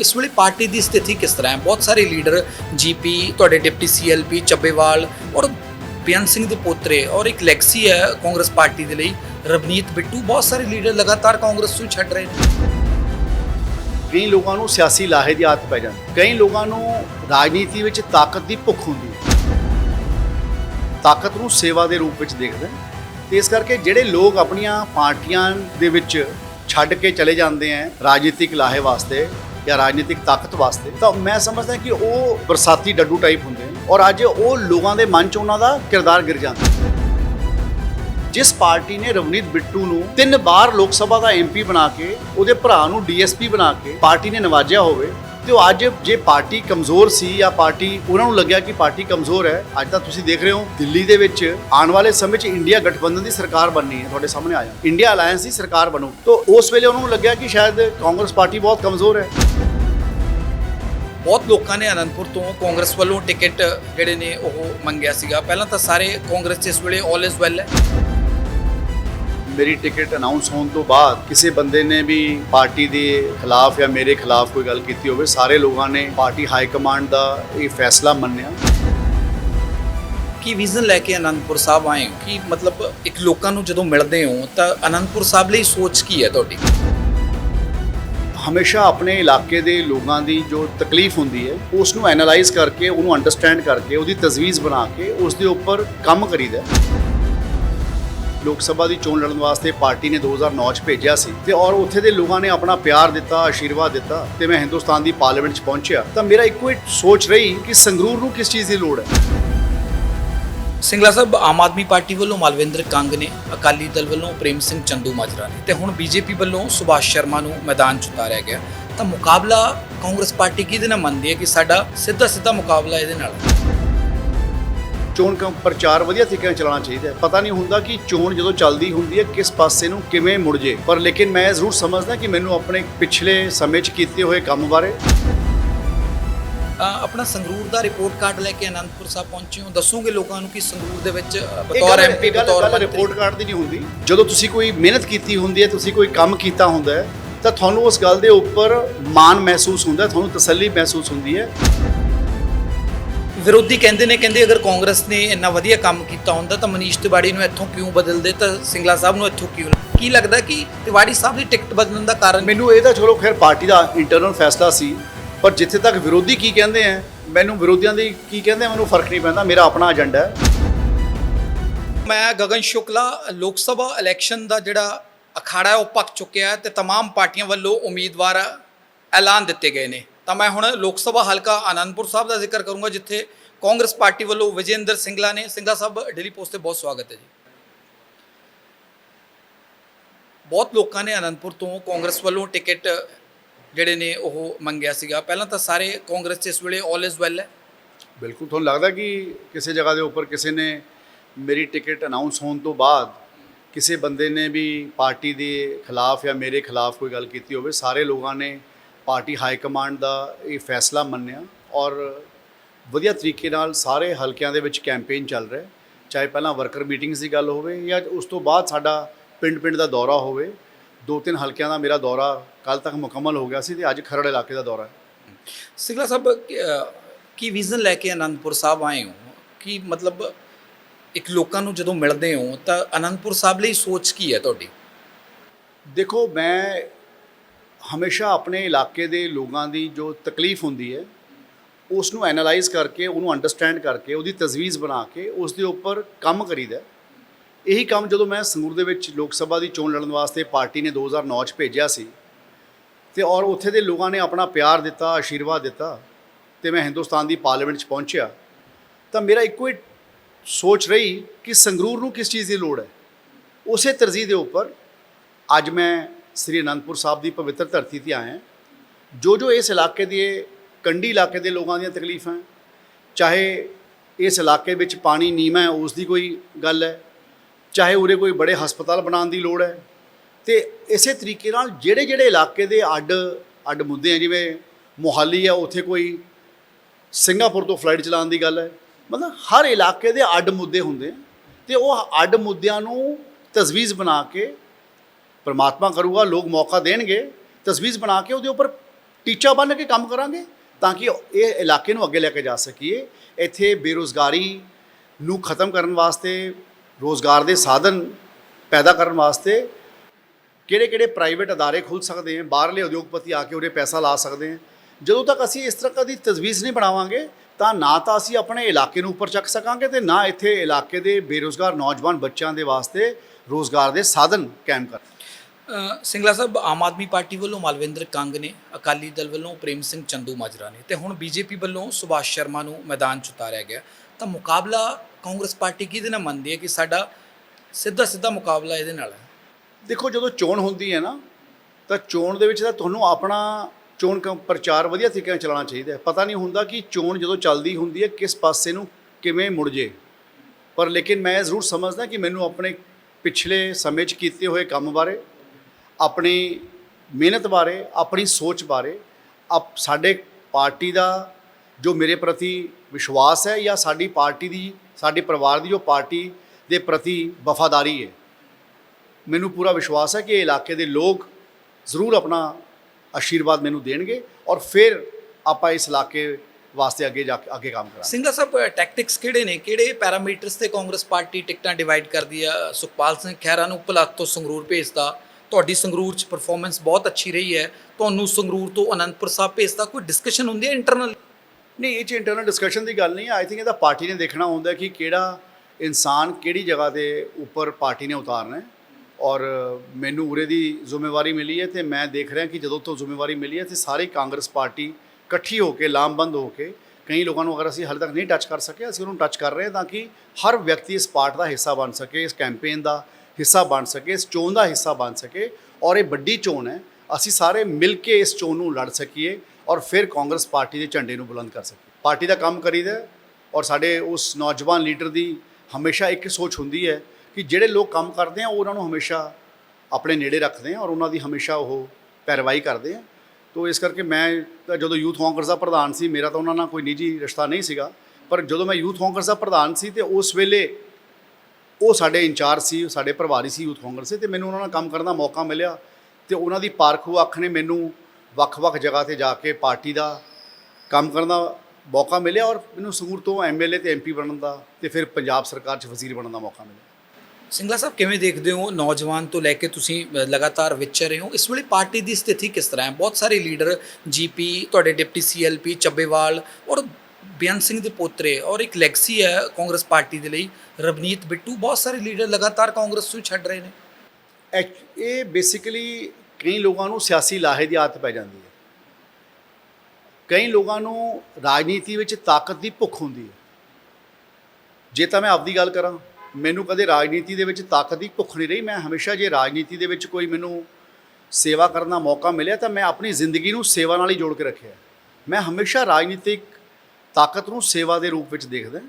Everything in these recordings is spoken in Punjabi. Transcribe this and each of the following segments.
ਇਸ ਵੇਲੇ ਪਾਰਟੀ ਦੀ ਸਥਿਤੀ ਕਿਸ ਤਰ੍ਹਾਂ ਹੈ? ਬਹੁਤ ਸਾਰੇ ਲੀਡਰ ਜੀਪੀ ਤੁਹਾਡੇ ਡਿਪਟੀ ਸੀਐਲਪੀ ਚੱਬੇਵਾਲ ਔਰ ਬੇਅੰਤ ਸਿੰਘ ਦੇ ਪੋਤਰੇ ਔਰ ਇੱਕ ਲੈਕਸੀ ਹੈ ਕਾਂਗਰਸ ਪਾਰਟੀ ਦੇ ਲਈ, ਰਵਨੀਤ ਬਿੱਟੂ। ਬਹੁਤ ਸਾਰੇ ਲੀਡਰ ਲਗਾਤਾਰ ਕਾਂਗਰਸ ਨੂੰ ਛੱਡ ਰਹੇ ਨੇ। ਕਈ ਲੋਕਾਂ ਨੂੰ ਸਿਆਸੀ ਲਾਹੇ ਦੀ ਆਦਤ ਪੈ ਜਾਂਦੀ ਕਈ ਲੋਕਾਂ ਨੂੰ ਰਾਜਨੀਤੀ ਵਿੱਚ ਤਾਕਤ ਦੀ ਭੁੱਖ ਹੁੰਦੀ ਹੈ। ਤਾਕਤ ਨੂੰ ਸੇਵਾ ਦੇ ਰੂਪ ਵਿੱਚ ਦੇਖਦੇ ਤੇ ਇਸ ਕਰਕੇ ਜਿਹੜੇ ਲੋਕ ਆਪਣੀਆਂ ਪਾਰਟੀਆਂ ਦੇ ਵਿੱਚ ਛੱਡ ਕੇ ਚਲੇ ਜਾਂਦੇ ਆ ਰਾਜਨੀਤਿਕ ਲਾਹੇ ਵਾਸਤੇ ਜਾਂ ਰਾਜਨੀਤਿਕ ਤਾਕਤ ਵਾਸਤੇ, ਤਾਂ ਮੈਂ ਸਮਝਦਾ ਕਿ ਉਹ ਬਰਸਾਤੀ ਡੱਡੂ ਟਾਈਪ ਹੁੰਦੇ ਨੇ ਔਰ ਅੱਜ ਉਹ ਲੋਕਾਂ ਦੇ ਮਨ 'ਚ ਉਹਨਾਂ ਦਾ ਕਿਰਦਾਰ ਗਿਰ ਜਾਂਦਾ ਜਿਸ ਪਾਰਟੀ ਨੇ ਰਵਨੀਤ ਬਿੱਟੂ ਨੂੰ ਤਿੰਨ ਵਾਰ ਲੋਕ ਸਭਾ ਦਾ ਐਮਪੀ ਬਣਾ ਕੇ, ਉਹਦੇ ਭਰਾ ਨੂੰ ਡੀਐਸਪੀ ਬਣਾ ਕੇ ਪਾਰਟੀ ਨੇ ਨਵਾਜਿਆ ਹੋਵੇ ਤੇ ਉਹ ਅੱਜ ਜੇ ਪਾਰਟੀ ਕਮਜ਼ੋਰ ਸੀ ਜਾਂ ਪਾਰਟੀ, ਉਹਨਾਂ ਨੂੰ ਲੱਗਿਆ ਕਿ ਪਾਰਟੀ ਕਮਜ਼ੋਰ ਹੈ, ਅੱਜ ਤਾਂ ਤੁਸੀਂ ਦੇਖ ਰਹੇ ਹੋ ਦਿੱਲੀ ਦੇ ਵਿੱਚ ਆਉਣ ਵਾਲੇ ਸਮੇਂ 'ਚ ਇੰਡੀਆ ਗਠਬੰਧਨ ਦੀ ਸਰਕਾਰ ਬਣਨੀ ਹੈ। ਤੁਹਾਡੇ ਸਾਹਮਣੇ ਆਇਆ ਇੰਡੀਆ ਅਲਾਈਅੰਸ ਦੀ ਸਰਕਾਰ ਬਣੋ। ਤਾਂ ਉਸ ਵੇਲੇ ਉਹਨਾਂ ਨੂੰ ਲੱਗਿਆ ਕਿ ਸ਼ਾਇਦ ਕਾਂਗਰਸ ਪਾਰਟੀ ਬਹੁਤ ਕਮਜ਼ੋਰ ਹੈ। ਬਹੁਤ ਲੋਕਾਂ ਨੇ ਅਨੰਦਪੁਰ ਤੋਂ ਕਾਂਗਰਸ ਵੱਲੋਂ ਟਿਕਟ ਜਿਹੜੇ ਨੇ ਉਹ ਮੰਗਿਆ ਸੀਗਾ। ਪਹਿਲਾਂ ਤਾਂ ਸਾਰੇ ਕਾਂਗਰਸ 'ਚ ਇਸ ਵੇਲੇ ਆਲ ਇਜ਼ ਵੈਲ ਹੈ। ਮੇਰੀ ਟਿਕਟ ਅਨਾਉਂਸ ਹੋਣ ਤੋਂ ਬਾਅਦ ਕਿਸੇ ਬੰਦੇ ਨੇ ਵੀ ਪਾਰਟੀ ਦੇ ਖਿਲਾਫ ਜਾਂ ਮੇਰੇ ਖਿਲਾਫ ਕੋਈ ਗੱਲ ਕੀਤੀ ਹੋਵੇ ਸਾਰੇ ਲੋਕਾਂ ਨੇ ਪਾਰਟੀ ਹਾਈ ਕਮਾਂਡ ਦਾ ਇਹ ਫੈਸਲਾ ਮੰਨਿਆ। ਕੀ ਵਿਜ਼ਨ ਲੈ ਕੇ ਅਨੰਦਪੁਰ ਸਾਹਿਬ ਆਏ ਹੋ? ਕਿ ਮਤਲਬ ਇੱਕ ਲੋਕਾਂ ਨੂੰ ਜਦੋਂ ਮਿਲਦੇ ਹੋ ਤਾਂ ਅਨੰਦਪੁਰ ਸਾਹਿਬ ਲਈ ਸੋਚ ਕੀ ਹੈ ਤੁਹਾਡੀ? ਹਮੇਸ਼ਾ ਆਪਣੇ ਇਲਾਕੇ ਦੇ ਲੋਕਾਂ ਦੀ ਜੋ ਤਕਲੀਫ ਹੁੰਦੀ ਹੈ ਉਸ ਨੂੰ ਐਨਾਲਾਈਜ਼ ਕਰਕੇ ਉਹਨੂੰ ਅੰਡਰਸਟੈਂਡ ਕਰਕੇ ਉਹਦੀ ਤਜਵੀਜ਼ ਬਣਾ ਕੇ ਉਸ ਦੇ ਉੱਪਰ ਕੰਮ ਕਰੀਦਾ ਲੋਕ ਸਭਾ ਦੀ ਚੋਣ ਲੜਨ ਵਾਸਤੇ ਪਾਰਟੀ ਨੇ 2009 ਚ ਭੇਜਿਆ ਸੀ ਤੇ ਔਰ ਉੱਥੇ ਦੇ ਲੋਕਾਂ ਨੇ ਆਪਣਾ ਪਿਆਰ ਦਿੱਤਾ, ਆਸ਼ੀਰਵਾਦ ਦਿੱਤਾ ਤੇ ਮੈਂ ਹਿੰਦੁਸਤਾਨ ਦੀ ਪਾਰਲੀਮੈਂਟ ਚ ਪਹੁੰਚਿਆ। ਤਾਂ ਮੇਰਾ ਇੱਕੋ ਹੀ ਸੋਚ ਰਹੀ ਕਿ ਸੰਗਰੂਰ ਨੂੰ ਕਿਸ ਚੀਜ਼ ਦੀ ਲੋੜ ਹੈ? ਸਿੰਗਲਾ ਸਾਹਿਬ, ਆਮ ਆਦਮੀ ਪਾਰਟੀ ਵੱਲੋਂ ਮਾਲਵਿੰਦਰ ਕੰਗ ਨੇ, ਅਕਾਲੀ ਦਲ ਵੱਲੋਂ ਪ੍ਰੇਮ ਸਿੰਘ ਚੰਦੂ ਮਾਜਰਾ ਨੇ ਤੇ ਹੁਣ ਬੀਜੇਪੀ ਵੱਲੋਂ ਸੁਭਾਸ਼ ਸ਼ਰਮਾ ਨੂੰ ਮੈਦਾਨ 'ਚ ਉਤਾਰਿਆ ਗਿਆ। ਤਾਂ ਮੁਕਾਬਲਾ ਕਾਂਗਰਸ ਪਾਰਟੀ ਕਿਹਦੇ ਨਾਲ ਮੰਨਦੀ ਹੈ ਕਿ ਸਾਡਾ ਸਿੱਧਾ ਸਿੱਧਾ ਮੁਕਾਬਲਾ ਇਹਦੇ ਨਾਲ? ਚੋਣ ਕੰਮ ਪ੍ਰਚਾਰ ਵਧੀਆ ਤਰੀਕੇ ਨਾਲ ਚਲਾਉਣਾ ਚਾਹੀਦਾ ਹੈ। ਪਤਾ ਨਹੀਂ ਹੁੰਦਾ ਕਿ ਚੋਣ ਜਦੋਂ ਚੱਲਦੀ ਹੁੰਦੀ ਹੈ ਕਿਸ ਪਾਸੇ ਨੂੰ ਕਿਵੇਂ ਮੁੜ ਜੇ। ਪਰ ਲੇਕਿਨ ਮੈਂ ਜ਼ਰੂਰ ਸਮਝਦਾ ਕਿ ਮੈਨੂੰ ਆਪਣੇ ਪਿਛਲੇ ਸਮੇਂ 'ਚ ਕੀਤੇ ਹੋਏ ਕੰਮ ਬਾਰੇ ਅ, ਆਪਣਾ ਸੰਗਰੂਰ ਦਾ ਰਿਪੋਰਟ ਕਾਰਡ ਲੈ ਕੇ ਅਨੰਦਪੁਰ ਸਾਹਿਬ ਪਹੁੰਚੇ ਹੋ। ਦੱਸੋਗੇ ਲੋਕਾਂ ਨੂੰ ਕਿ ਸੰਗਰੂਰ ਦੇ ਵਿੱਚ ਅ, ਬਤੌਰ ਐਮਪੀ ਬਤੌਰ ਮੰਤਰੀ। ਰਿਪੋਰਟ ਕਾਰਡ ਦੀ ਨਹੀਂ ਹੁੰਦੀ। ਜਦੋਂ ਤੁਸੀਂ ਕੋਈ ਮਿਹਨਤ ਕੀਤੀ ਹੁੰਦੀ ਹੈ ਤੁਸੀਂ ਕੋਈ ਕੰਮ ਕੀਤਾ ਹੁੰਦਾ ਹੈ ਤਾਂ ਤੁਹਾਨੂੰ ਉਸ ਗੱਲ ਦੇ ਉੱਪਰ ਮਾਣ ਮਹਿਸੂਸ ਹੁੰਦਾ ਹੈ ਤੁਹਾਨੂੰ ਤਸੱਲੀ ਮਹਿਸੂਸ ਹੁੰਦੀ ਹੈ। ਵਿਰੋਧੀ ਕਹਿੰਦੇ ਨੇ ਕਹਿੰਦੇ ਅਗਰ ਕਾਂਗਰਸ ਨੇ ਇੰਨਾ ਵਧੀਆ ਕੰਮ ਕੀਤਾ ਹੁੰਦਾ ਤਾਂ ਮਨੀਸ਼ ਤਿਵਾੜੀ ਨੂੰ ਇੱਥੋਂ ਕਿਉਂ ਬਦਲਦੇ ਤਾਂ ਸਿੰਗਲਾ ਸਾਹਿਬ ਨੂੰ ਇੱਥੋਂ ਕਿਉਂ ਕੀ ਲੱਗਦਾ ਕਿ ਤਿਵਾੜੀ ਸਾਹਿਬ ਦੀ ਟਿਕਟ ਬਦਲਣ ਦਾ ਕਾਰਨ ਮੈਨੂੰ ਇਹ ਤਾਂ ਚਲੋ ਖੈਰ ਪਾਰਟੀ ਦਾ ਇੰਟਰਨਲ ਫੈਸਲਾ ਸੀ ਪਰ ਜਿੱਥੇ ਤੱਕ ਵਿਰੋਧੀ ਕੀ ਕਹਿੰਦੇ ਆ ਮੈਨੂੰ ਵਿਰੋਧੀਆਂ ਦੀ ਕੀ ਕਹਿੰਦੇ ਆ ਮੈਨੂੰ ਫਰਕ ਨਹੀਂ ਪੈਂਦਾ ਮੇਰਾ ਆਪਣਾ ਏਜੰਡਾ ਹੈ ਮੈਂ ਗਗਨ ਸ਼ੁਕਲਾ ਲੋਕ ਸਭਾ ਇਲੈਕਸ਼ਨ ਦਾ ਜਿਹੜਾ ਅਖਾੜਾ ਹੈ ਉਹ ਪੱਕ ਚੁੱਕਿਆ ਹੈ ਤੇ तमाम ਪਾਰਟੀਆਂ ਵੱਲੋਂ ਉਮੀਦਵਾਰ ਐਲਾਨ ਦਿੱਤੇ ਗਏ ਨੇ ਤਾਂ ਮੈਂ ਹੁਣ ਲੋਕ ਸਭਾ ਹਲਕਾ ਆਨੰਦਪੁਰ ਸਾਹਿਬ ਦਾ ਜ਼ਿਕਰ ਕਰੂੰਗਾ, ਜਿੱਥੇ ਕਾਂਗਰਸ ਪਾਰਟੀ ਵੱਲੋਂ ਵਿਜੇਂਦਰ ਸਿੰਗਲਾ ਨੇ ਸਿੰਗਾ ਸਾਹਿਬ ਡੇਲੀ ਪੋਸਟ ਤੇ ਬਹੁਤ ਸਵਾਗਤ ਹੈ ਜੀ। ਬਹੁਤ ਲੋਕਾਂ ਨੇ ਆਨੰਦਪੁਰ ਤੋਂ ਕਾਂਗਰਸ ਵੱਲੋਂ ਟਿਕਟ ਜਿਹੜੇ ਨੇ ਉਹ ਮੰਗਿਆ ਸੀਗਾ। ਪਹਿਲਾਂ ਤਾਂ ਸਾਰੇ ਕਾਂਗਰਸ 'ਚ ਇਸ ਵੇਲੇ ਆਲ ਇਜ਼ ਵੈਲ ਹੈ। ਬਿਲਕੁਲ, ਤੁਹਾਨੂੰ ਲੱਗਦਾ ਕਿ ਕਿਸੇ ਜਗ੍ਹਾ ਦੇ ਉੱਪਰ ਕਿਸੇ ਨੇ ਮੇਰੀ ਟਿਕਟ ਅਨਾਉਂਸ ਹੋਣ ਤੋਂ ਬਾਅਦ ਕਿਸੇ ਬੰਦੇ ਨੇ ਵੀ ਪਾਰਟੀ ਦੇ ਖਿਲਾਫ ਜਾਂ ਮੇਰੇ ਖਿਲਾਫ ਕੋਈ ਗੱਲ ਕੀਤੀ ਹੋਵੇ, ਸਾਰੇ ਲੋਕਾਂ ਨੇ ਪਾਰਟੀ ਹਾਈ ਕਮਾਂਡ ਦਾ ਇਹ ਫੈਸਲਾ ਮੰਨਿਆ ਔਰ ਵਧੀਆ ਤਰੀਕੇ ਨਾਲ ਸਾਰੇ ਹਲਕਿਆਂ ਦੇ ਵਿੱਚ ਕੈਂਪੇਨ ਚੱਲ ਰਿਹਾ। ਚਾਹੇ ਪਹਿਲਾਂ ਵਰਕਰ ਮੀਟਿੰਗਸ ਦੀ ਗੱਲ ਹੋਵੇ ਜਾਂ ਉਸ ਤੋਂ ਬਾਅਦ ਸਾਡਾ ਪਿੰਡ-ਪਿੰਡ ਦਾ ਦੌਰਾ ਹੋਵੇ ਦੋ ਤਿੰਨ ਹਲਕਿਆਂ ਦਾ ਮੇਰਾ ਦੌਰਾ ਕੱਲ ਤੱਕ ਮੁਕੰਮਲ ਹੋ ਗਿਆ ਸੀ ਤੇ ਅੱਜ ਖਰੜ ਇਲਾਕੇ ਦਾ ਦੌਰਾ ਹੈ। ਸਿੰਗਲਾ ਸਾਹਿਬ ਕੀ ਵਿਜ਼ਨ ਲੈ ਕੇ ਅਨੰਦਪੁਰ ਸਾਹਿਬ ਆਏ ਹੋ? ਕਿ ਮਤਲਬ ਇੱਕ ਲੋਕਾਂ ਨੂੰ ਜਦੋਂ ਮਿਲਦੇ ਹੋ ਤਾਂ ਅਨੰਦਪੁਰ ਸਾਹਿਬ ਲਈ ਸੋਚ ਕੀ ਹੈ ਤੁਹਾਡੀ? ਦੇਖੋ ਮੈਂ ਹਮੇਸ਼ਾ ਆਪਣੇ ਇਲਾਕੇ ਦੇ ਲੋਕਾਂ ਦੀ ਜੋ ਤਕਲੀਫ ਹੁੰਦੀ ਹੈ ਉਸ ਨੂੰ ਐਨਾਲਾਈਜ਼ ਕਰਕੇ, ਉਹਨੂੰ ਅੰਡਰਸਟੈਂਡ ਕਰਕੇ, ਉਹਦੀ ਤਜਵੀਜ਼ ਬਣਾ ਕੇ ਉਸ ਦੇ ਉੱਪਰ ਕੰਮ ਕਰੀਦਾ ਇਹੀ ਕੰਮ ਜਦੋਂ ਮੈਂ ਸੰਗਰੂਰ ਦੇ ਵਿੱਚ ਲੋਕ ਸਭਾ ਦੀ ਚੋਣ ਲੜਨ ਵਾਸਤੇ ਪਾਰਟੀ ਨੇ 2009 ਚ ਭੇਜਿਆ ਸੀ ਤੇ ਔਰ ਉੱਥੇ ਦੇ ਲੋਕਾਂ ਨੇ ਆਪਣਾ ਪਿਆਰ ਦਿੱਤਾ, ਆਸ਼ੀਰਵਾਦ ਦਿੱਤਾ ਤੇ ਮੈਂ ਹਿੰਦੁਸਤਾਨ ਦੀ ਪਾਰਲੀਮੈਂਟ ਚ ਪਹੁੰਚਿਆ, ਤਾਂ ਮੇਰਾ ਇੱਕੋ ਹੀ ਸੋਚ ਰਹੀ ਕਿ ਸੰਗਰੂਰ ਨੂੰ ਕਿਸ ਚੀਜ਼ ਦੀ ਲੋੜ ਹੈ? ਉਸੇ ਤਰਜੀਹ ਦੇ ਉੱਪਰ ਅੱਜ ਮੈਂ ਸ੍ਰੀ ਅਨੰਦਪੁਰ ਸਾਹਿਬ ਦੀ ਪਵਿੱਤਰ ਧਰਤੀ ਤੇ ਆਇਆ ਜੋ ਜੋ ਇਸ ਇਲਾਕੇ ਦੇ ਕੰਢੀ ਇਲਾਕੇ ਦੇ ਲੋਕਾਂ ਦੀਆਂ ਤਕਲੀਫਾਂ ਚਾਹੇ ਇਸ ਇਲਾਕੇ ਵਿੱਚ ਪਾਣੀ ਨੀਵਾਂ ਹੈ, ਉਸ ਦੀ ਕੋਈ ਗੱਲ ਹੈ, ਚਾਹੇ ਉਰੇ ਕੋਈ ਬੜੇ ਹਸਪਤਾਲ ਬਣਾਉਣ ਦੀ ਲੋੜ ਹੈ, ਤੇ ਇਸੇ ਤਰੀਕੇ ਨਾਲ ਜਿਹੜੇ ਜਿਹੜੇ ਇਲਾਕੇ ਦੇ ਅੱਡ ਅੱਡ ਮੁੱਦੇ ਆ, ਜਿਵੇਂ ਮੋਹਾਲੀ ਆ, ਉੱਥੇ ਕੋਈ ਸਿੰਗਾਪੁਰ ਤੋਂ ਫਲਾਈਟ ਚਲਾਉਣ ਦੀ ਗੱਲ ਹੈ, ਮਤਲਬ ਹਰ ਇਲਾਕੇ ਦੇ ਅੱਡ ਮੁੱਦੇ ਹੁੰਦੇ ਆ, ਤੇ ਉਹ ਅੱਡ ਮੁੱਦਿਆਂ ਨੂੰ ਤਜਵੀਜ਼ ਬਣਾ ਕੇ ਪਰਮਾਤਮਾ ਕਰੂਗਾ, ਲੋਕ ਮੌਕਾ ਦੇਣਗੇ ਤਜਵੀਜ਼ ਬਣਾ ਕੇ ਉਹਦੇ ਉੱਪਰ ਟੀਚਾ ਬਣ ਕੇ ਕੰਮ ਕਰਾਂਗੇ ਤਾਂ ਕਿ ਇਹ ਇਲਾਕੇ ਨੂੰ ਅੱਗੇ ਲੈ ਕੇ ਜਾ ਸਕੀਏ। ਇੱਥੇ ਬੇਰੋਜ਼ਗਾਰੀ ਨੂੰ ਖਤਮ ਕਰਨ ਵਾਸਤੇ, ਰੋਜ਼ਗਾਰ ਦੇ ਸਾਧਨ ਪੈਦਾ ਕਰਨ ਵਾਸਤੇ ਕਿਹੜੇ ਕਿਹੜੇ ਪ੍ਰਾਈਵੇਟ ਅਦਾਰੇ ਖੁੱਲ ਸਕਦੇ ਹਨ ਬਾਹਰਲੇ ਉਦਯੋਗਪਤੀ ਆ ਕੇ ਉਹਦੇ ਪੈਸਾ ਲਾ ਸਕਦੇ ਹਨ ਜਦੋਂ ਤੱਕ ਅਸੀਂ ਇਸ ਤਰ੍ਹਾਂ ਦੀ ਤਜਵੀਜ਼ ਨਹੀਂ ਬਣਾਵਾਂਗੇ, ਤਾਂ ਨਾ ਤਾਂ ਅਸੀਂ ਆਪਣੇ ਇਲਾਕੇ ਨੂੰ ਉੱਪਰ ਚੱਕ ਸਕਾਂਗੇ ਤੇ ਨਾ ਇੱਥੇ ਇਲਾਕੇ ਦੇ ਬੇਰੋਜ਼ਗਾਰ ਨੌਜਵਾਨ ਬੱਚਿਆਂ ਦੇ ਵਾਸਤੇ ਰੋਜ਼ਗਾਰ ਦੇ ਸਾਧਨ ਕਾਇਮ ਕਰ ਸਿੰਗਲਾ ਸਾਹਿਬ, ਆਮ ਆਦਮੀ ਪਾਰਟੀ ਵੱਲੋਂ ਮਾਲਵਿੰਦਰ ਕੰਗ ਨੇ, ਅਕਾਲੀ ਦਲ ਵੱਲੋਂ ਪ੍ਰੇਮ ਸਿੰਘ ਚੰਦੂ ਮਾਜਰਾ ਨੇ ਤੇ ਹੁਣ ਬੀਜੇਪੀ ਵੱਲੋਂ ਸੁਭਾਸ਼ ਸ਼ਰਮਾ ਨੂੰ ਮੈਦਾਨ 'ਚ ਉਤਾਰਿਆ ਗਿਆ। ਤਾਂ ਮੁਕਾਬਲਾ ਕਾਂਗਰਸ ਪਾਰਟੀ ਕਿਹਦੇ ਨਾਲ ਮੰਨਦੀ ਹੈ ਕਿ ਸਾਡਾ ਸਿੱਧਾ ਸਿੱਧਾ ਮੁਕਾਬਲਾ ਇਹਦੇ ਨਾਲ ਹੈ? ਦੇਖੋ, ਜਦੋਂ ਚੋਣ ਹੁੰਦੀ ਹੈ ਨਾ, ਤਾਂ ਚੋਣ ਦੇ ਵਿੱਚ ਤਾਂ ਤੁਹਾਨੂੰ ਆਪਣਾ ਚੋਣ ਕ- ਪ੍ਰਚਾਰ ਵਧੀਆ ਤਰੀਕੇ ਨਾਲ ਚਲਾਉਣਾ ਚਾਹੀਦਾ ਹੈ। ਪਤਾ ਨਹੀਂ ਹੁੰਦਾ ਕਿ ਚੋਣ ਜਦੋਂ ਚੱਲਦੀ ਹੁੰਦੀ ਹੈ, ਕਿਸ ਪਾਸੇ ਨੂੰ ਕਿਵੇਂ ਮੁੜ ਜੇ। ਪਰ ਲੇਕਿਨ ਮੈਂ ਜ਼ਰੂਰ ਸਮਝਦਾ ਕਿ ਮੈਨੂੰ ਆਪਣੇ ਪਿਛਲੇ ਸਮੇਂ 'ਚ ਕੀਤੇ ਹੋਏ ਕੰਮ ਬਾਰੇ ਆਪਣੀ ਮਿਹਨਤ ਬਾਰੇ, ਆਪਣੀ ਸੋਚ ਬਾਰੇ, ਆਪ ਸਾਡੇ ਪਾਰਟੀ ਦਾ ਜੋ ਮੇਰੇ ਪ੍ਰਤੀ ਵਿਸ਼ਵਾਸ ਹੈ ਜਾਂ ਸਾਡੀ ਪਾਰਟੀ ਦੀ, ਸਾਡੇ ਪਰਿਵਾਰ ਦੀ ਜੋ ਪਾਰਟੀ ਦੇ ਪ੍ਰਤੀ ਵਫਾਦਾਰੀ ਹੈ, ਮੈਨੂੰ ਪੂਰਾ ਵਿਸ਼ਵਾਸ ਹੈ ਕਿ ਇਹ ਇਲਾਕੇ ਦੇ ਲੋਕ ਜ਼ਰੂਰ ਆਪਣਾ ਆਸ਼ੀਰਵਾਦ ਮੈਨੂੰ ਦੇਣਗੇ ਔਰ ਫਿਰ ਆਪਾਂ ਇਸ ਇਲਾਕੇ ਵਾਸਤੇ ਅੱਗੇ ਜਾ ਕੇ, ਅੱਗੇ ਕੰਮ ਕਰਾਂਗੇ। ਸਿੰਗਲਾ ਸਾਹਿਬ ਟੈਕਟਿਕਸ ਕਿਹੜੇ ਨੇ? ਕਿਹੜੇ ਪੈਰਾਮੀਟਰਸ ਤੇ ਕਾਂਗਰਸ ਪਾਰਟੀ ਟਿਕਟਾਂ ਡਿਵਾਈਡ ਕਰਦੀ ਆ? ਸੁਖਪਾਲ ਸਿੰਘ ਖਹਿਰਾ ਨੂੰ ਭਲੱਤ ਤੋਂ ਸੰਗਰੂਰ ਭੇਜਦਾ ਤੁਹਾਡੀ ਸੰਗਰੂਰ 'ਚ ਪਰਫਾਰਮੈਂਸ ਬਹੁਤ ਅੱਛੀ ਰਹੀ ਹੈ। ਤੁਹਾਨੂੰ ਸੰਗਰੂਰ ਤੋਂ ਅਨੰਦਪੁਰ ਸਾਹਿਬ ਭੇਜਦਾ ਕੋਈ ਡਿਸਕਸ਼ਨ ਹੁੰਦੀ ਹੈ ਇੰਟਰਨਲ ਨਹੀਂ, ਇਹ ਚ ਇੰਟਰਨਲ ਡਿਸਕਸ਼ਨ ਦੀ ਗੱਲ ਨਹੀਂ ਆਈ ਥਿੰਕ ਇਹਦਾ ਪਾਰਟੀ ਨੇ ਦੇਖਣਾ ਹੁੰਦਾ ਕਿ ਕਿਹੜਾ ਇਨਸਾਨ ਕਿਹੜੀ ਜਗ੍ਹਾ ਦੇ ਉੱਪਰ ਪਾਰਟੀ ਨੇ ਉਤਾਰਨਾ ਹੈ। ਔਰ ਮੈਨੂੰ ਉਰੇ ਦੀ ਜ਼ਿੰਮੇਵਾਰੀ ਮਿਲੀ ਹੈ ਤੇ ਮੈਂ ਦੇਖ ਰਿਹਾ ਕਿ ਜਦੋਂ ਤੋਂ ਜ਼ਿੰਮੇਵਾਰੀ ਮਿਲੀ ਹੈ ਤੇ ਸਾਰੀ ਕਾਂਗਰਸ ਪਾਰਟੀ ਇਕੱਠੀ ਹੋ ਕੇ, ਲਾਮਬੰਦ ਹੋ ਕੇ ਕਈ ਲੋਕਾਂ ਨੂੰ ਅਗਰ ਅਸੀਂ ਹਾਲੇ ਤੱਕ ਨਹੀਂ ਟੱਚ ਕਰ ਸਕੇ ਅਸੀਂ ਉਹਨੂੰ ਟੱਚ ਕਰ ਰਹੇ ਹਾਂ ਤਾਂ ਕਿ ਹਰ ਵਿਅਕਤੀ ਇਸ ਪਾਰਟ ਦਾ ਹਿੱਸਾ ਬਣ ਸਕੇ, ਇਸ ਕੈਂਪੇਨ ਦਾ ਹਿੱਸਾ ਬਣ ਸਕੇ, ਇਸ ਚੋਣ ਦਾ ਹਿੱਸਾ ਬਣ ਸਕੇ ਔਰ ਇਹ ਵੱਡੀ ਚੋਣ ਹੈ। ਅਸੀਂ ਸਾਰੇ ਮਿਲ ਕੇ ਇਸ ਚੋਣ ਨੂੰ ਲੜ ਸਕੀਏ ਔਰ ਫਿਰ ਕਾਂਗਰਸ ਪਾਰਟੀ ਦੇ ਝੰਡੇ ਨੂੰ ਬੁਲੰਦ ਕਰ ਸਕੀਏ। ਪਾਰਟੀ ਦਾ ਕੰਮ ਕਰੀਦਾ ਔਰ ਸਾਡੇ ਉਸ ਨੌਜਵਾਨ ਲੀਡਰ ਦੀ ਹਮੇਸ਼ਾ ਇੱਕ ਸੋਚ ਹੁੰਦੀ ਹੈ ਕਿ ਜਿਹੜੇ ਲੋਕ ਕੰਮ ਕਰਦੇ ਆ ਉਹਨਾਂ ਨੂੰ ਹਮੇਸ਼ਾ ਆਪਣੇ ਨੇੜੇ ਰੱਖਦੇ ਆ ਔਰ ਉਹਨਾਂ ਦੀ ਹਮੇਸ਼ਾ ਉਹ ਪੈਰਵਾਈ ਕਰਦੇ ਆ। ਤੋ ਇਸ ਕਰਕੇ ਮੈਂ ਜਦੋਂ ਯੂਥ ਕਾਂਗਰਸ ਦਾ ਪ੍ਰਧਾਨ ਸੀ, ਮੇਰਾ ਤਾਂ ਉਹਨਾਂ ਨਾਲ ਕੋਈ ਨਿੱਜੀ ਰਿਸ਼ਤਾ ਨਹੀਂ ਸੀਗਾ। ਪਰ ਜਦੋਂ ਮੈਂ ਯੂਥ ਕਾਂਗਰਸ ਦਾ ਪ੍ਰਧਾਨ ਸੀ ਤੇ ਉਸ ਵੇਲੇ ਉਹ ਸਾਡੇ ਇੰਚਾਰਜ ਸੀ, ਸਾਡੇ ਪ੍ਰਭਾਰੀ ਸੀ ਯੂਥ ਕਾਂਗਰਸ ਦੇ, ਤੇ ਮੈਨੂੰ ਉਹਨਾਂ ਨਾਲ ਕੰਮ ਕਰਨ ਦਾ ਮੌਕਾ ਮਿਲਿਆ। ਤੇ ਉਹਨਾਂ ਦੀ ਪਾਰਖੂ ਅੱਖ ਨੇ ਮੈਨੂੰ ਵੱਖ-ਵੱਖ ਜਗ੍ਹਾ ਤੇ ਜਾ ਕੇ ਪਾਰਟੀ ਦਾ ਕੰਮ ਕਰਨ ਦਾ ਮੌਕਾ ਮਿਲਿਆ ਔਰ ਮੈਨੂੰ ਸੰਗਰੂਰ ਤੋਂ ਐਮਐਲਏ ਤੇ ਐਮਪੀ ਬਣਨ ਦਾ ਤੇ ਫਿਰ ਪੰਜਾਬ ਸਰਕਾਰ 'ਚ ਵਜ਼ੀਰ ਬਣਨ ਦਾ ਮੌਕਾ ਮਿਲਿਆ। ਸਿੰਗਲਾ ਸਾਹਿਬ, ਕਿਵੇਂ ਦੇਖਦੇ ਹੋ ਨੌਜਵਾਨ ਤੋਂ ਲੈ ਕੇ ਤੁਸੀਂ ਲਗਾਤਾਰ ਵਿਚਰ ਰਹੇ ਹੋ? ਇਸ ਵੇਲੇ ਪਾਰਟੀ ਦੀ ਸਥਿਤੀ ਕਿਸ ਤਰ੍ਹਾਂ ਹੈ? ਬਹੁਤ ਸਾਰੇ ਲੀਡਰ, ਜੀਪੀ, ਤੁਹਾਡੇ ਡਿਪਟੀ ਸੀਐਲਪੀ, ਚੱਬੇਵਾਲ ਔਰ ਬੇਅੰਤ ਸਿੰਘ ਦੇ ਪੋਤਰੇ ਔਰ ਇੱਕ ਲੈਗਸੀ ਹੈ ਕਾਂਗਰਸ ਪਾਰਟੀ ਦੇ ਲਈ, ਰਵਨੀਤ ਬਿੱਟੂ। ਬਹੁਤ ਸਾਰੇ ਲੀਡਰ ਲਗਾਤਾਰ ਕਾਂਗਰਸ ਨੂੰ ਛੱਡ ਰਹੇ ਨੇ। ਐਕ- ਇਹ ਬੇਸਿਕਲੀ ਕਈ ਲੋਕਾਂ ਨੂੰ ਸਿਆਸੀ ਲਾਹੇ ਦੀ ਆਦਤ ਪੈ ਜਾਂਦੀ ਹੈ। ਕਈ ਲੋਕਾਂ ਨੂੰ ਰਾਜਨੀਤੀ ਵਿੱਚ ਤਾਕਤ ਦੀ ਭੁੱਖ ਹੁੰਦੀ ਹੈ। ਜੇ ਤਾਂ ਮੈਂ ਆਪਦੀ ਗੱਲ ਕਰਾਂ, ਮੈਨੂੰ ਕਦੇ ਰਾਜਨੀਤੀ ਦੇ ਵਿੱਚ ਤਾਕਤ ਦੀ ਭੁੱਖ ਨਹੀਂ ਰਹੀ। ਮੈਂ ਹਮੇਸ਼ਾ ਜੇ ਰਾਜਨੀਤੀ ਦੇ ਵਿੱਚ ਕੋਈ ਮੈਨੂੰ ਸੇਵਾ ਕਰਨ ਦਾ ਮੌਕਾ ਮਿਲਿਆ ਤਾਂ ਮੈਂ ਆਪਣੀ ਜ਼ਿੰਦਗੀ ਨੂੰ ਸੇਵਾ ਨਾਲ ਹੀ ਜੋੜ ਕੇ ਰੱਖਿਆ। ਮੈਂ ਹਮੇਸ਼ਾ ਰਾਜਨੀਤਿਕ ਤਾਕਤ ਨੂੰ ਸੇਵਾ ਦੇ ਰੂਪ ਵਿੱਚ ਦੇਖਦਾ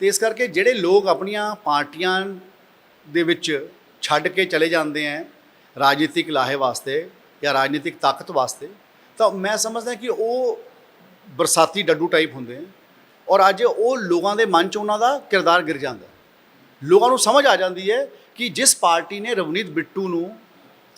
ਤੇ ਇਸ ਕਰਕੇ ਜਿਹੜੇ ਲੋਕ ਆਪਣੀਆਂ ਪਾਰਟੀਆਂ ਦੇ ਵਿੱਚ ਛੱਡ ਕੇ ਚਲੇ ਜਾਂਦੇ ਹੈ ਰਾਜਨੀਤਿਕ ਲਾਹੇ ਵਾਸਤੇ ਜਾਂ ਰਾਜਨੀਤਿਕ ਤਾਕਤ ਵਾਸਤੇ, ਤਾਂ ਮੈਂ ਸਮਝਦਾ ਕਿ ਉਹ ਬਰਸਾਤੀ ਡੱਡੂ ਟਾਈਪ ਹੁੰਦੇ ਹੈ ਔਰ ਅੱਜ ਉਹ ਲੋਕਾਂ ਦੇ ਮਨ 'ਚ ਉਹਨਾਂ ਦਾ ਕਿਰਦਾਰ ਗਿਰ ਜਾਂਦਾ। ਲੋਕਾਂ ਨੂੰ ਸਮਝ ਆ ਜਾਂਦੀ ਹੈ ਕਿ ਜਿਸ ਪਾਰਟੀ ਨੇ ਰਵਨੀਤ ਬਿੱਟੂ ਨੂੰ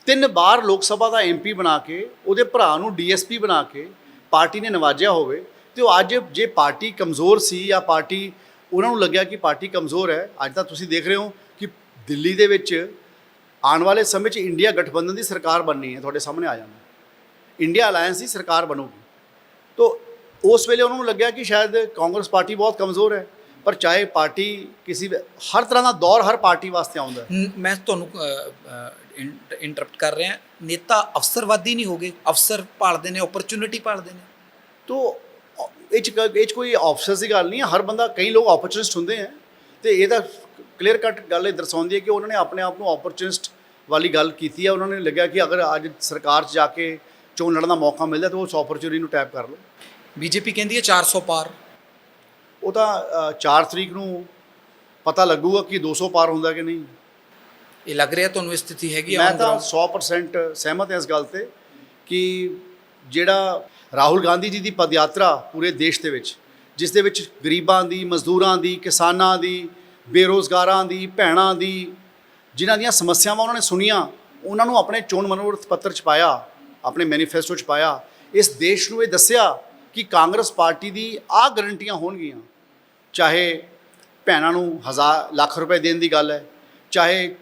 ਤਿੰਨ ਵਾਰ ਲੋਕ ਸਭਾ ਦਾ ਐਮਪੀ ਬਣਾ ਕੇ, ਉਹਦੇ ਭਰਾ ਨੂੰ ਡੀਐਸਪੀ ਬਣਾ ਕੇ ਪਾਰਟੀ ਨੇ ਨਵਾਜਿਆ ਹੋਵੇ ਤੇ ਉਹ ਅੱਜ ਜੇ ਪਾਰਟੀ ਕਮਜ਼ੋਰ ਸੀ ਜਾਂ ਪਾਰਟੀ ਉਹਨਾਂ ਨੂੰ ਲੱਗਿਆ ਕਿ ਪਾਰਟੀ ਕਮਜ਼ੋਰ ਹੈ ਅੱਜ ਤਾਂ ਤੁਸੀਂ ਦੇਖ ਰਹੇ ਹੋ ਕਿ ਦਿੱਲੀ ਦੇ ਵਿੱਚ ਆਉਣ ਵਾਲੇ ਸਮੇਂ 'ਚ ਇੰਡੀਆ ਗਠਬੰਧਨ ਦੀ ਸਰਕਾਰ ਬਣਨੀ ਹੈ ਤੁਹਾਡੇ ਸਾਹਮਣੇ ਆ ਜਾਣਾ ਇੰਡੀਆ ਅਲਾਇੰਸ ਦੀ ਸਰਕਾਰ ਬਣੂਗੀ। ਤੋ ਉਸ ਵੇਲੇ ਉਹਨਾਂ ਨੂੰ ਲੱਗਿਆ ਕਿ ਸ਼ਾਇਦ ਕਾਂਗਰਸ ਪਾਰਟੀ ਬਹੁਤ ਕਮਜ਼ੋਰ ਹੈ ਪਰ ਚਾਹੇ ਪਾਰਟੀ ਕਿਸੇ ਹਰ ਤਰ੍ਹਾਂ ਦਾ ਦੌਰ ਹਰ ਪਾਰਟੀ ਵਾਸਤੇ ਆਉਂਦਾ ਮੈਂ ਤੁਹਾਨੂੰ ਇੰਟਰਪਟ ਕਰ ਰਿਹਾ। ਨੇਤਾ ਅਫਸਰਵਾਦੀ ਨਹੀਂ ਹੋਗੇ ਅਫਸਰ ਭਾਲਦੇ ਨੇ ਓਪਰਚੁਨਿਟੀ ਭਾਲਦੇ ਨੇ। ਤੋ ਇਹ 'ਚ ਕ- ਇਹ 'ਚ ਕੋਈ ਆਪਸ਼ਨਸ ਦੀ ਗੱਲ ਨਹੀਂ ਹੈ। ਹਰ ਬੰਦਾ ਕਈ ਲੋਕ ਓਪਰਚੁਨਿਸਟ ਹੁੰਦੇ ਹੈ। ਤੇ ਇਹ ਤਾਂ ਕਲੀਅਰ ਕੱਟ ਗੱਲ ਇਹ ਦਰਸਾਉਂਦੀ ਹੈ ਕਿ ਉਹਨਾਂ ਨੇ ਆਪਣੇ ਆਪ ਨੂੰ ਓਪਰਚੁਨਿਸਟ ਵਾਲੀ ਗੱਲ ਕੀਤੀ ਹੈ। ਉਹਨਾਂ ਨੇ ਲੱਗਿਆ ਕਿ ਅਗਰ ਅੱਜ ਸਰਕਾਰ 'ਚ ਜਾ ਕੇ ਚੋਣ ਲੜਨ ਦਾ ਮੌਕਾ ਮਿਲਦਾ ਤਾਂ ਉਸ ਓਪਰਚੁਨਿਟੀ ਨੂੰ ਟੈਪ ਕਰ ਲਓ। ਬੀਜੇਪੀ ਕਹਿੰਦੀ ਹੈ 400 ਪਾਰ। ਉਹ ਤਾਂ 4 ਤਰੀਕ ਨੂੰ ਪਤਾ ਲੱਗੂਗਾ ਕਿ 200 ਪਾਰ ਹੁੰਦਾ ਕਿ ਨਹੀਂ। ਇਹ ਲੱਗ ਰਿਹਾ ਤੁਹਾਨੂੰ ਇਹ ਸਥਿਤੀ ਹੈਗੀ ਮੈਂ on ਤਾਂ ground? 100% ਸਹਿਮਤ ਹਾਂ ਇਸ ਗੱਲ ਤੇ ਕਿ ਜਿਹੜਾ ਰਾਹੁਲ ਗਾਂਧੀ ਜੀ ਦੀ ਪਦਯਾਤਰਾ ਪੂਰੇ ਦੇਸ਼ ਦੇ ਵਿੱਚ, ਜਿਸ ਦੇ ਵਿੱਚ ਗਰੀਬਾਂ ਦੀ, ਮਜ਼ਦੂਰਾਂ ਦੀ, ਕਿਸਾਨਾਂ ਦੀ, ਬੇਰੋਜ਼ਗਾਰਾਂ ਦੀ, ਭੈਣਾਂ ਦੀ, ਜਿਨ੍ਹਾਂ ਦੀਆਂ ਸਮੱਸਿਆਵਾਂ ਉਹਨਾਂ ਨੇ ਸੁਣੀਆਂ, ਉਹਨਾਂ ਨੂੰ ਆਪਣੇ ਚੋਣ ਮਨੋਰਥ ਪੱਤਰ ਚ ਪਾਇਆ, ਆਪਣੇ ਮੈਨੀਫੈਸਟੋ ਚ ਪਾਇਆ, ਇਸ ਦੇਸ਼ ਨੂੰ ਇਹ ਦੱਸਿਆ ਕਿ ਕਾਂਗਰਸ ਪਾਰਟੀ ਦੀ ਆਹ ਗਰੰਟੀਆਂ ਹੋਣਗੀਆਂ। ਚਾਹੇ ਭੈਣਾਂ ਨੂੰ ਹਜ਼ਾਰ, ਲੱਖ ਰੁਪਏ ਦੇਣ ਦੀ ਗੱਲ ਹੈ, ਚਾਹੇ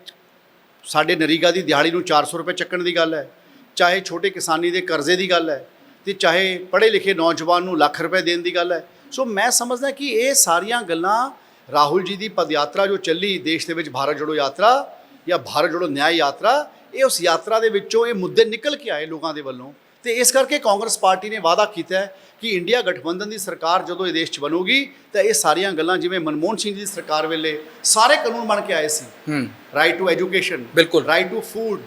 ਸਾਡੇ ਨਰੀਗਾ ਦੀ ਦਿਹਾੜੀ ਨੂੰ 400 ਰੁਪਏ ਚੱਕਣ ਦੀ ਗੱਲ ਹੈ, ਚਾਹੇ ਛੋਟੇ ਕਿਸਾਨੀ ਦੇ ਕਰਜ਼ੇ ਦੀ ਗੱਲ ਹੈ ਤੇ ਚਾਹੇ ਪੜ੍ਹੇ ਲਿਖੇ ਨੌਜਵਾਨ ਨੂੰ ਲੱਖ ਰੁਪਏ ਦੇਣ ਦੀ ਗੱਲ ਹੈ ਸੋ ਮੈਂ ਸਮਝਦਾ ਕਿ ਇਹ ਸਾਰੀਆਂ ਗੱਲਾਂ ਰਾਹੁਲ ਜੀ ਦੀ ਪਦਯਾਤਰਾ ਜੋ ਚੱਲੀ ਦੇਸ਼ ਦੇ ਵਿੱਚ ਭਾਰਤ ਜੋੜੋ ਯਾਤਰਾ ਜਾਂ ਭਾਰਤ ਜੋੜੋ ਨਿਆਂ ਯਾਤਰਾ ਇਹ ਉਸ ਯਾਤਰਾ ਦੇ ਵਿੱਚੋਂ ਇਹ ਮੁੱਦੇ ਨਿਕਲ ਕੇ ਆਏ ਲੋਕਾਂ ਦੇ ਵੱਲੋਂ ਤੇ ਇਸ ਕਰਕੇ ਕਾਂਗਰਸ ਪਾਰਟੀ ਨੇ ਵਾਅਦਾ ਕੀਤਾ ਹੈ ਕਿ ਇੰਡੀਆ ਗਠਬੰਧਨ ਦੀ ਸਰਕਾਰ ਜਦੋਂ ਇਹ ਦੇਸ਼ 'ਚ ਬਣੂਗੀ ਤਾਂ ਇਹ ਸਾਰੀਆਂ ਗੱਲਾਂ ਜਿਵੇਂ ਮਨਮੋਹਨ ਸਿੰਘ ਜੀ ਦੀ ਸਰਕਾਰ ਵੇਲੇ ਸਾਰੇ ਕਾਨੂੰਨ ਬਣ ਕੇ ਆਏ ਸੀ ਰਾਈਟ ਟੂ ਐਜੂਕੇਸ਼ਨ ਬਿਲਕੁਲ। Right to food.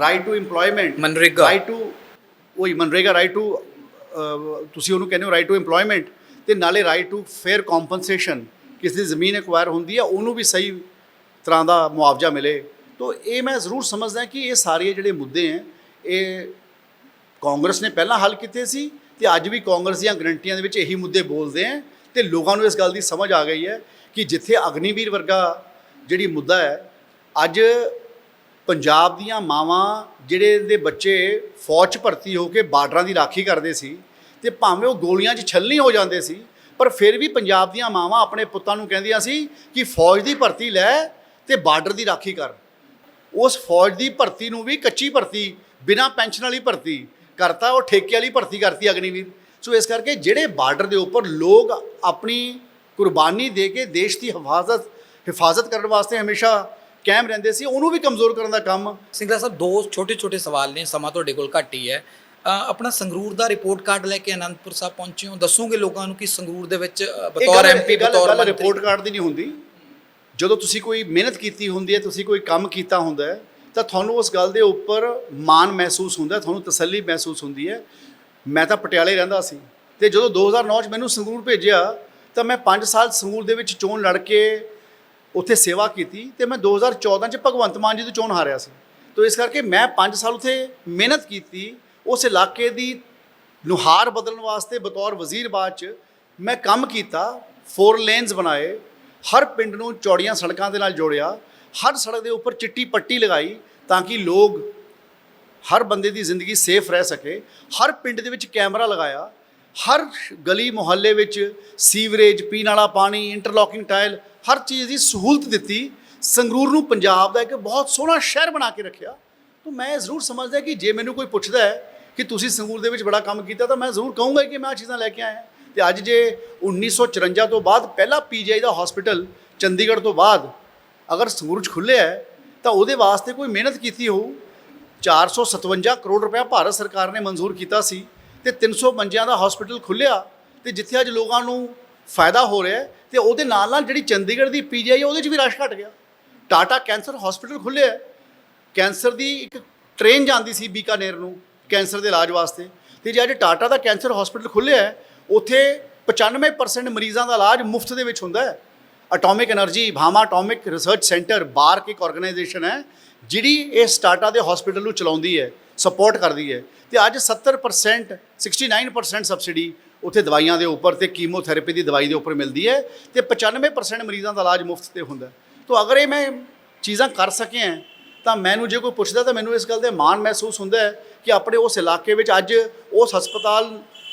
Right to EMPLOYMENT MNREGA. Right to ਉਹੀ ਮਨਰੇਗਾ ਰਾਈਟ ਟੂ ਤੁਸੀਂ ਉਹਨੂੰ ਕਹਿੰਦੇ ਹੋ ਰਾਈਟ ਟੂ EMPLOYMENT, ਤੇ ਨਾਲੇ ਰਾਈਟ ਟੂ ਫੇਅਰ ਕੰਪਨਸੇਸ਼ਨ ਕਿਸ ਦੀ ਜ਼ਮੀਨ ਐਕਵਾਇਰ ਹੁੰਦੀ ਹੈ ਉਹਨੂੰ ਵੀ ਸਹੀ ਤਰ੍ਹਾਂ ਦਾ ਮੁਆਵਜ਼ਾ ਮਿਲੇ। ਤੋਂ ਇਹ ਮੈਂ ਜ਼ਰੂਰ ਸਮਝਦਾ ਕਿ ਇਹ ਸਾਰੇ ਜਿਹੜੇ ਮੁੱਦੇ ਹੈ ਇਹ ਕਾਂਗਰਸ ਨੇ ਪਹਿਲਾਂ ਹੱਲ ਕੀਤੇ ਸੀ, ਤੇ ਅੱਜ ਵੀ ਕਾਂਗਰਸ ਦੀਆਂ ਗਰੰਟੀਆਂ ਦੇ ਵਿੱਚ ਇਹੀ ਮੁੱਦੇ ਬੋਲਦੇ ਆ ਤੇ ਲੋਕਾਂ ਨੂੰ ਇਸ ਗੱਲ ਦੀ ਸਮਝ ਆ ਗਈ ਹੈ ਕਿ ਜਿੱਥੇ ਅਗਨੀਵੀਰ ਵਰਗਾ ਜਿਹੜੀ ਮੁੱਦਾ ਹੈ ਅੱਜ ਪੰਜਾਬ ਦੀਆਂ ਮਾਵਾਂ ਜਿਹੜੇ ਦੇ ਬੱਚੇ ਫੌਜ 'ਚ ਭਰਤੀ ਹੋ ਕੇ ਬਾਰਡਰਾਂ ਦੀ ਰਾਖੀ ਕਰਦੇ ਸੀ ਤੇ ਭਾਵੇਂ ਉਹ ਗੋਲੀਆਂ 'ਚ ਛੱਲਣੀ ਹੋ ਜਾਂਦੇ ਸੀ, ਪਰ ਫਿਰ ਵੀ ਪੰਜਾਬ ਦੀਆਂ ਮਾਵਾਂ ਆਪਣੇ ਪੁੱਤਾਂ ਨੂੰ ਕਹਿੰਦੀਆਂ ਸੀ ਕਿ ਫੌਜ ਦੀ ਭਰਤੀ ਲੈ ਤੇ ਬਾਰਡਰ ਦੀ ਰਾਖੀ ਕਰ। ਉਸ ਫੌਜ ਦੀ ਭਰਤੀ ਨੂੰ ਵੀ ਕੱਚੀ ਭਰਤੀ, ਬਿਨਾਂ ਪੈਨਸ਼ਨ ਵਾਲੀ ਭਰਤੀ ਕਰਤਾ, ਉਹ ਠੇਕੇ ਵਾਲੀ ਭਰਤੀ ਕਰਤੀ ਅਗਨੀਵੀਰ। ਸੋ ਇਸ ਕਰਕੇ ਜਿਹੜੇ ਬਾਰਡਰ ਦੇ ਉੱਪਰ ਲੋਕ ਆਪਣੀ ਕੁਰਬਾਨੀ ਦੇ ਕੇ ਦੇਸ਼ ਦੀ ਹਿਫਾਜ਼ਤ ਹਿਫਾਜ਼ਤ ਕਰਨ ਵਾਸਤੇ ਹਮੇਸ਼ਾ ਕਾਇਮ ਰਹਿੰਦੇ ਸੀ ਉਹਨੂੰ ਵੀ ਕਮਜ਼ੋਰ ਕਰਨ ਦਾ ਕੰਮ ਸਿੰਗਲਾ ਸਾਹਿਬ ਦੋ ਛੋਟੇ ਛੋਟੇ ਸਵਾਲ ਨੇ ਸਮਾਂ ਤੁਹਾਡੇ ਕੋਲ ਘੱਟ ਹੀ ਹੈ। ਆਪਣਾ ਸੰਗਰੂਰ ਦਾ ਰਿਪੋਰਟ ਕਾਰਡ ਲੈ ਕੇ ਆਨੰਦਪੁਰ ਸਾਹਿਬ ਪਹੁੰਚੇ ਹੋ ਦੱਸੋਗੇ ਲੋਕਾਂ ਨੂੰ ਕਿ ਸੰਗਰੂਰ ਦੇ ਵਿੱਚ ਬਤੌਰ ਐਮਪੀ ਬਤੌਰ ਮੰਤਰੀ। ਰਿਪੋਰਟ ਕਾਰਡ ਦੀ ਨਹੀਂ ਹੁੰਦੀ। ਜਦੋਂ ਤੁਸੀਂ ਕੋਈ ਮਿਹਨਤ ਕੀਤੀ ਹੁੰਦੀ ਹੈ ਤੁਸੀਂ ਕੋਈ ਕੰਮ ਕੀਤਾ ਹੁੰਦਾ ਹੈ ਤਾਂ ਤੁਹਾਨੂੰ ਉਸ ਗੱਲ ਦੇ ਉੱਪਰ ਮਾਣ ਮਹਿਸੂਸ ਹੁੰਦਾ ਤੁਹਾਨੂੰ ਤਸੱਲੀ ਮਹਿਸੂਸ ਹੁੰਦੀ ਹੈ। ਮੈਂ ਤਾਂ ਪਟਿਆਲੇ ਰਹਿੰਦਾ ਸੀ। ਤੇ ਜਦੋਂ 2009 ਚ ਮੈਨੂੰ ਸੰਗਰੂਰ ਭੇਜਿਆ ਤਾਂ ਮੈਂ 5 ਸਾਲ ਸੰਗਰੂਰ ਦੇ ਵਿੱਚ ਚੋਣ ਲੜ ਕੇ ਉੱਥੇ ਸੇਵਾ ਕੀਤੀ ਤੇ ਮੈਂ 2014 ਚ ਭਗਵੰਤ ਮਾਨ ਜੀ ਤੋਂ ਚੋਣ ਹਾਰਿਆ ਸੀ। ਤੋ ਇਸ ਕਰਕੇ ਮੈਂ 5 ਸਾਲ ਉੱਥੇ ਮਿਹਨਤ ਕੀਤੀ, ਉਸ ਇਲਾਕੇ ਦੀ ਨੁਹਾਰ ਬਦਲਣ ਵਾਸਤੇ ਬਤੌਰ ਵਜ਼ੀਰ ਬਾਅਦ ਚ ਮੈਂ ਕੰਮ ਕੀਤਾ ਫੋਰ ਲੇਨਸ ਬਣਾਏ, ਹਰ ਪਿੰਡ ਨੂੰ ਚੌੜੀਆਂ ਸੜਕਾਂ ਦੇ ਨਾਲ ਜੋੜਿਆ, ਹਰ ਸੜਕ ਦੇ ਉੱਪਰ ਚਿੱਟੀ ਪੱਟੀ ਲਗਾਈ ਤਾਂ ਕਿ ਲੋਕ ਹਰ ਬੰਦੇ ਦੀ ਜ਼ਿੰਦਗੀ ਸੇਫ ਰਹਿ ਸਕੇ, ਹਰ ਪਿੰਡ ਦੇ ਵਿੱਚ ਕੈਮਰਾ ਲਗਾਇਆ, ਹਰ ਗਲੀ ਮੁਹੱਲੇ ਵਿੱਚ ਸੀਵਰੇਜ, ਪੀਣ ਵਾਲਾ ਪਾਣੀ ਇੰਟਰਲੋਕਿੰਗ ਟਾਇਲ ਹਰ ਚੀਜ਼ ਦੀ ਸਹੂਲਤ ਦਿੱਤੀ। ਸੰਗਰੂਰ ਨੂੰ ਪੰਜਾਬ ਦਾ ਇੱਕ ਬਹੁਤ ਸੋਹਣਾ ਸ਼ਹਿਰ ਬਣਾ ਕੇ ਰੱਖਿਆ। ਤਾਂ ਮੈਂ ਜ਼ਰੂਰ ਸਮਝਦਾ ਕਿ ਜੇ ਮੈਨੂੰ ਕੋਈ ਪੁੱਛਦਾ ਹੈ ਕਿ ਤੁਸੀਂ ਸੰਗਰੂਰ ਦੇ ਵਿੱਚ ਬੜਾ ਕੰਮ ਕੀਤਾ, ਤਾਂ ਮੈਂ ਜ਼ਰੂਰ ਕਹੂੰਗਾ ਕਿ ਮੈਂ ਆ ਚੀਜ਼ਾਂ ਲੈ ਕੇ ਆਇਆ। ਤੇ ਅੱਜ ਜੇ 1954 ਤੋਂ ਬਾਅਦ ਪਹਿਲਾ ਪੀਜੀਆਈ ਦਾ ਹਸਪੀਟਲ ਚੰਡੀਗੜ੍ਹ ਤੋਂ ਬਾਅਦ ਅਗਰ ਸੰਗਰੂਰ 'ਚ ਖੁੱਲਿਆ ਹੈ, ਤਾਂ ਉਹਦੇ ਵਾਸਤੇ ਕੋਈ ਮਿਹਨਤ ਕੀਤੀ ਹੋਊ। 457 ਕਰੋੜ ਰੁਪਇਆ ਭਾਰਤ ਸਰਕਾਰ ਨੇ ਮਨਜ਼ੂਰ ਕੀਤਾ ਸੀ ਤੇ 300 ਮੰਜਿਆਂ ਦਾ ਹਸਪੀਟਲ ਖੁੱਲਿਆ ਤੇ ਜਿੱਥੇ ਅੱਜ ਲੋਕਾਂ ਨੂੰ ਫਾਇਦਾ ਹੋ ਰਿਹਾ ਹੈ ਤੇ ਉਹਦੇ ਨਾਲ ਨਾਲ ਜਿਹੜੀ ਚੰਡੀਗੜ੍ਹ ਦੀ ਪੀਜੀਆਈ ਉਹਦੇ 'ਚ ਵੀ ਰਸ਼ ਘਟ ਗਿਆ। ਟਾਟਾ ਕੈਂਸਰ ਹਸਪੀਟਲ ਖੁੱਲਿਆ ਕੈਂਸਰ ਦੀ ਇੱਕ ਟ੍ਰੇਨ ਜਾਂਦੀ ਸੀ ਬੀਕਾਨੇਰ ਨੂੰ ਕੈਂਸਰ ਦੇ ਇਲਾਜ ਵਾਸਤੇ। ਤੇ ਜੇ ਅੱਜ ਟਾਟਾ ਦਾ ਕੈਂਸਰ ਹਸਪੀਟਲ ਖੁੱਲਿਆ ਉੱਥੇ 95% ਮਰੀਜ਼ਾਂ ਦਾ ਇਲਾਜ ਮੁਫਤ ਦੇ ਵਿੱਚ ਹੁੰਦਾ ਹੈ। Atomic energy Bhabha atomic research centre BARC ਇੱਕ ਆਰਗੇਨਾਈਜੇਸ਼ਨ ਹੈ, ਜਿਹੜੀ ਇਸ ਟਾਟਾ ਦੇ ਹਸਪੀਟਲ ਨੂੰ ਚਲਾਉਂਦੀ ਹੈ ਸਪੋਰਟ ਕਰਦੀ ਹੈ। ਤੇ ਅੱਜ 70% 69% ਸਬਸਿਡੀ ਉੱਥੇ ਦਵਾਈਆਂ ਦੇ ਉੱਪਰ ਤੇ ਕੀਮੋਥੈਰੇਪੀ ਦੀ ਦਵਾਈ ਦੇ ਉੱਪਰ ਮਿਲਦੀ ਹੈ ਤੇ 95% ਮਰੀਜ਼ਾਂ ਦਾ ਇਲਾਜ ਮੁਫਤ ਤੇ ਹੁੰਦਾ ਤਾਂ ਅਗਰ ਇਹ ਮੈਂ ਚੀਜ਼ਾਂ ਕਰ ਸਕਿਆ ਤਾਂ ਮੈਨੂੰ ਜੇ ਕੋਈ ਪੁੱਛਦਾ ਤਾਂ ਮੈਨੂੰ ਇਸ ਗੱਲ ਦੇ ਮਾਣ ਮਹਿਸੂਸ ਹੁੰਦਾ ਹੈ ਕਿ ਆਪਣੇ ਉਸ ਇਲਾਕੇ ਵਿੱਚ ਅੱਜ ਉਸ ਹਸਪਤਾਲ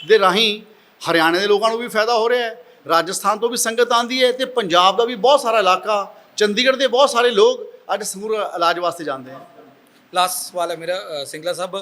ਦੇ ਰਾਹੀਂ ਹਰਿਆਣੇ ਦੇ ਲੋਕਾਂ ਨੂੰ ਵੀ ਫਾਇਦਾ ਹੋ ਰਿਹਾ ਹੈ, ਰਾਜਸਥਾਨ ਤੋਂ ਵੀ ਸੰਗਤ ਆਂਦੀ ਹੈ ਤੇ ਪੰਜਾਬ ਦਾ ਵੀ ਬਹੁਤ ਸਾਰਾ ਇਲਾਕਾ, ਚੰਡੀਗੜ੍ਹ ਦੇ ਬਹੁਤ ਸਾਰੇ ਲੋਕ ਅੱਜ ਸਮੂਹ ਇਲਾਜ ਵਾਸਤੇ ਜਾਂਦੇ ਹਨ। ਲਾਸਟ ਸਵਾਲ ਹੈ ਮੇਰਾ ਸਿੰਗਲਾ ਸਾਹਿਬ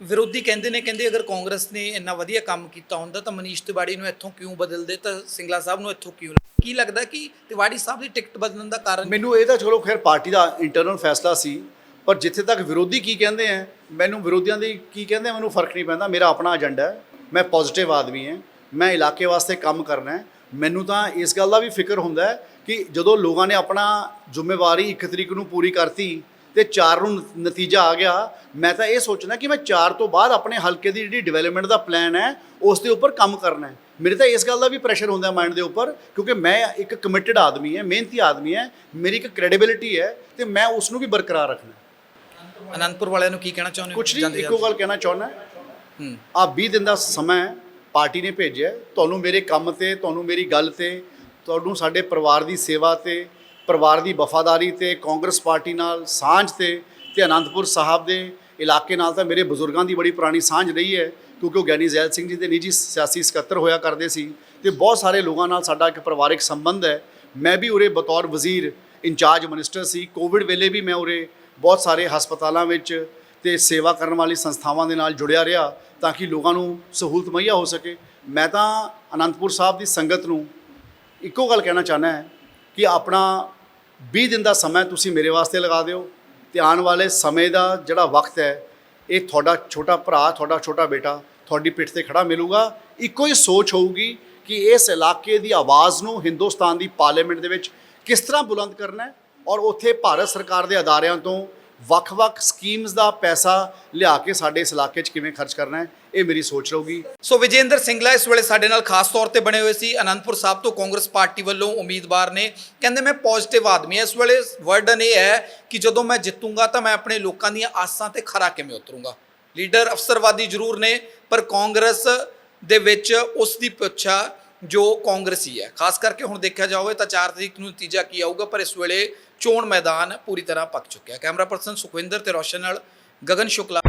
ਵਿਰੋਧੀ ਕਹਿੰਦੇ ਨੇ, ਕਹਿੰਦੇ ਅਗਰ ਕਾਂਗਰਸ ਨੇ ਇੰਨਾ ਵਧੀਆ ਕੰਮ ਕੀਤਾ ਹੁੰਦਾ ਤਾਂ ਮਨੀਸ਼ ਤਿਵਾੜੀ ਨੂੰ ਇੱਥੋਂ ਕਿਉਂ ਬਦਲਦੇ? ਤਾਂ ਸਿੰਗਲਾ ਸਾਹਿਬ ਨੂੰ ਇੱਥੋਂ ਕਿਉਂ ਕੀ ਲੱਗਦਾ ਕਿ ਤਿਵਾੜੀ ਸਾਹਿਬ ਦੀ ਟਿਕਟ ਬਦਲਣ ਦਾ ਕਾਰਨ ਮੈਨੂੰ ਇਹ ਤਾਂ ਚਲੋ ਖੈਰ ਪਾਰਟੀ ਦਾ ਇੰਟਰਨਲ ਫੈਸਲਾ ਸੀ, ਪਰ ਜਿੱਥੇ ਤੱਕ ਵਿਰੋਧੀ ਕੀ ਕਹਿੰਦੇ ਆ ਮੈਨੂੰ ਵਿਰੋਧੀਆਂ ਦੀ ਕੀ ਕਹਿੰਦੇ ਮੈਨੂੰ ਫ਼ਰਕ ਨਹੀਂ ਪੈਂਦਾ, ਮੇਰਾ ਆਪਣਾ ਏਜੰਡਾ ਹੈ ਮੈਂ ਪੋਜ਼ਿਟਿਵ ਆਦਮੀ ਹਾਂ ਮੈਂ ਇਲਾਕੇ ਵਾਸਤੇ ਕੰਮ ਕਰਨਾ ਹੈ ਮੈਨੂੰ ਤਾਂ ਇਸ ਗੱਲ ਦਾ ਵੀ ਫਿਕਰ ਹੁੰਦਾ ਹੈ ਕਿ ਜਦੋਂ ਲੋਕਾਂ ਨੇ ਆਪਣਾ ਜ਼ਿੰਮੇਵਾਰੀ ਇੱਕ ਤਰੀਕ ਨੂੰ ਪੂਰੀ ਕਰਤੀ ਤੇ 4 ਨੂੰ ਨਤੀਜਾ ਆ ਗਿਆ। ਮੈਂ ਤਾਂ ਇਹ ਸੋਚਣਾ ਕਿ ਮੈਂ 4 ਤੋਂ ਬਾਅਦ ਆਪਣੇ ਹਲਕੇ ਦੀ ਜਿਹੜੀ ਡਿਵੈਲਪਮੈਂਟ ਦਾ ਪਲਾਨ ਹੈ ਉਸ ਦੇ ਉੱਪਰ ਕੰਮ ਕਰਨਾ ਹੈ। ਮੇਰੇ ਤਾਂ ਇਸ ਗੱਲ ਦਾ ਵੀ ਪ੍ਰੈਸ਼ਰ ਹੁੰਦਾ ਮਾਈਂਡ ਦੇ ਉੱਪਰ ਕਿਉਂਕਿ ਮੈਂ ਇੱਕ ਕਮਿਟਡ ਆਦਮੀ ਹਾਂ ਮਿਹਨਤੀ ਆਦਮੀ ਹਾਂ ਮੇਰੀ ਇੱਕ ਕ੍ਰੈਡੀਬਿਲਿਟੀ ਹੈ ਤੇ ਮੈਂ ਉਸ ਨੂੰ ਵੀ ਬਰਕਰਾਰ ਰੱਖਣਾ। ਅਨੰਦਪੁਰ ਵਾਲਿਆਂ ਨੂੰ ਕੀ ਕਹਿਣਾ ਚਾਹੁੰਦੇ ਹੋ? ਕੁਛ ਨਹੀਂ ਇੱਕੋ ਗੱਲ ਕਹਿਣਾ ਚਾਹੁੰਦਾ। ਹੂੰ। ਆ 20 ਦਿਨ ਦਾ ਸਮਾਂ ਪਾਰਟੀ ਨੇ ਭੇਜਿਆ। ਤੁਹਾਨੂੰ ਮੇਰੇ ਕੰਮ ਤੇ ਤੁਹਾਨੂੰ ਮੇਰੀ ਗੱਲ ਤੇ ਤੁਹਾਨੂੰ ਸਾਡੇ ਪਰਿਵਾਰ ਦੀ ਸੇਵਾ ਤੇ ਪਰਿਵਾਰ ਦੀ ਵਫਾਦਾਰੀ ਤੇ ਕਾਂਗਰਸ ਪਾਰਟੀ ਨਾਲ ਸਾਂਝ ਤੇ ਤੇ ਅਨੰਦਪੁਰ ਸਾਹਿਬ ਦੇ ਇਲਾਕੇ ਨਾਲ ਤਾਂ ਮੇਰੇ ਬਜ਼ੁਰਗਾਂ ਦੀ ਬੜੀ ਪੁਰਾਣੀ ਸਾਂਝ ਰਹੀ ਹੈ, ਕਿਉਂਕਿ ਉਹ ਗਿਆਨੀ ਜ਼ੈਲ ਸਿੰਘ ਜੀ ਦੇ ਨਿੱਜੀ ਸਿਆਸੀ ਸਕੱਤਰ ਹੋਇਆ ਕਰਦੇ ਸੀ ਤੇ ਬਹੁਤ ਸਾਰੇ ਲੋਕਾਂ ਨਾਲ ਸਾਡਾ ਇੱਕ ਪਰਿਵਾਰਕ ਸੰਬੰਧ ਹੈ। ਮੈਂ ਵੀ ਉਰੇ ਬਤੌਰ ਵਜ਼ੀਰ ਇੰਚਾਰਜ ਮਿਨਿਸਟਰ ਸੀ। ਕੋਵਿਡ ਵੇਲੇ ਵੀ ਮੈਂ ਉਰੇ ਬਹੁਤ ਸਾਰੇ ਹਸਪਤਾਲਾਂ ਵਿੱਚ ਤੇ ਸੇਵਾ ਕਰਨ ਵਾਲੀ ਸੰਸਥਾਵਾਂ ਦੇ ਨਾਲ ਜੁੜਿਆ ਰਿਹਾ ਤਾਂ ਕਿ ਲੋਕਾਂ ਨੂੰ ਸਹੂਲਤ ਮੁਹੱਈਆ ਹੋ ਸਕੇ। ਮੈਂ ਤਾਂ ਅਨੰਦਪੁਰ ਸਾਹਿਬ ਦੀ ਸੰਗਤ ਨੂੰ ਇੱਕੋ ਗੱਲ ਕਹਿਣਾ ਚਾਹੁੰਦਾ ਹੈ ਕਿ ਆਪਣਾ 20 ਦਿਨ ਦਾ ਸਮਾਂ ਤੁਸੀਂ ਮੇਰੇ ਵਾਸਤੇ ਲਗਾ ਦਿਓ ਤੇ ਆਉਣ ਵਾਲੇ ਸਮੇਂ ਦਾ ਜਿਹੜਾ ਵਕਤ ਹੈ, ਇਹ ਤੁਹਾਡਾ ਛੋਟਾ ਭਰਾ, ਤੁਹਾਡਾ ਛੋਟਾ ਬੇਟਾ ਤੁਹਾਡੀ ਪਿੱਠ ਤੇ ਖੜਾ ਮਿਲੂਗਾ। ਇੱਕੋ ਹੀ ਸੋਚ ਹੋਊਗੀ ਕਿ ਇਸ ਇਲਾਕੇ ਦੀ ਆਵਾਜ਼ ਨੂੰ ਹਿੰਦੁਸਤਾਨ ਦੀ ਪਾਰਲੀਮੈਂਟ ਦੇ ਵਿੱਚ ਕਿਸ ਤਰ੍ਹਾਂ ਬੁਲੰਦ ਕਰਨਾ ਹੈ ਔਰ ਉੱਥੇ ਭਾਰਤ ਸਰਕਾਰ ਦੇ ਅਦਾਰਿਆਂ ਤੋਂ ਵੱਖ-ਵੱਖ ਸਕੀਮਸ ਦਾ ਪੈਸਾ ਲਿਆ ਕੇ ਸਾਡੇ ਇਸ ਇਲਾਕੇ 'ਚ ਕਿਵੇਂ ਖਰਚ ਕਰਨਾ ਹੈ, ਇਹ ਮੇਰੀ ਸੋਚ ਰਹੂਗੀ। ਸੋ ਵਿਜੇਂਦਰ ਸਿੰਗਲਾ ਇਸ ਵੇਲੇ ਸਾਡੇ ਨਾਲ ਖਾਸ ਤੌਰ ਤੇ ਬਣੇ ਹੋਏ ਸੀ। ਅਨੰਦਪੁਰ ਸਾਹਿਬ ਤੋਂ ਕਾਂਗਰਸ ਪਾਰਟੀ ਵੱਲੋਂ ਉਮੀਦਵਾਰ ਨੇ, ਕਹਿੰਦੇ ਮੈਂ ਪੋਜ਼ਿਟਿਵ ਆਦਮੀ ਹਾਂ। ਇਸ ਵੇਲੇ ਵਰਡਨ ਇਹ ਹੈ ਕਿ ਜਦੋਂ ਮੈਂ ਜਿੱਤੂੰਗਾ ਤਾਂ ਮੈਂ ਆਪਣੇ ਲੋਕਾਂ ਦੀਆਂ ਆਸਾਂ ਤੇ ਖਰਾ ਕਿਵੇਂ ਉਤਰੂੰਗਾ। ਲੀਡਰ ਅਫਸਰਵਾਦੀ ਜ਼ਰੂਰ ਨੇ, ਪਰ ਕਾਂਗਰਸ ਦੇ ਵਿੱਚ ਉਸ ਦੀ ਪੁੱਛਾ ਜੋ ਕਾਂਗਰਸੀ ਹੈ। ਖਾਸ ਕਰਕੇ ਹੁਣ ਦੇਖਿਆ ਜਾਵੇ ਤਾਂ 4 ਤਰੀਕ ਨੂੰ ਨਤੀਜਾ ਕੀ ਆਊਗਾ, ਪਰ ਇਸ ਵੇਲੇ ਚੋਣ ਮੈਦਾਨ ਪੂਰੀ ਤਰ੍ਹਾਂ ਪੱਕ ਚੁੱਕਿਆ ਕੈਮਰਾ ਪਰਸਨ ਸੁਖਵਿੰਦਰ ਤੇ ਰੋਸ਼ਨ ਨਾਲ ਗਗਨ ਸ਼ੁਕਲਾ।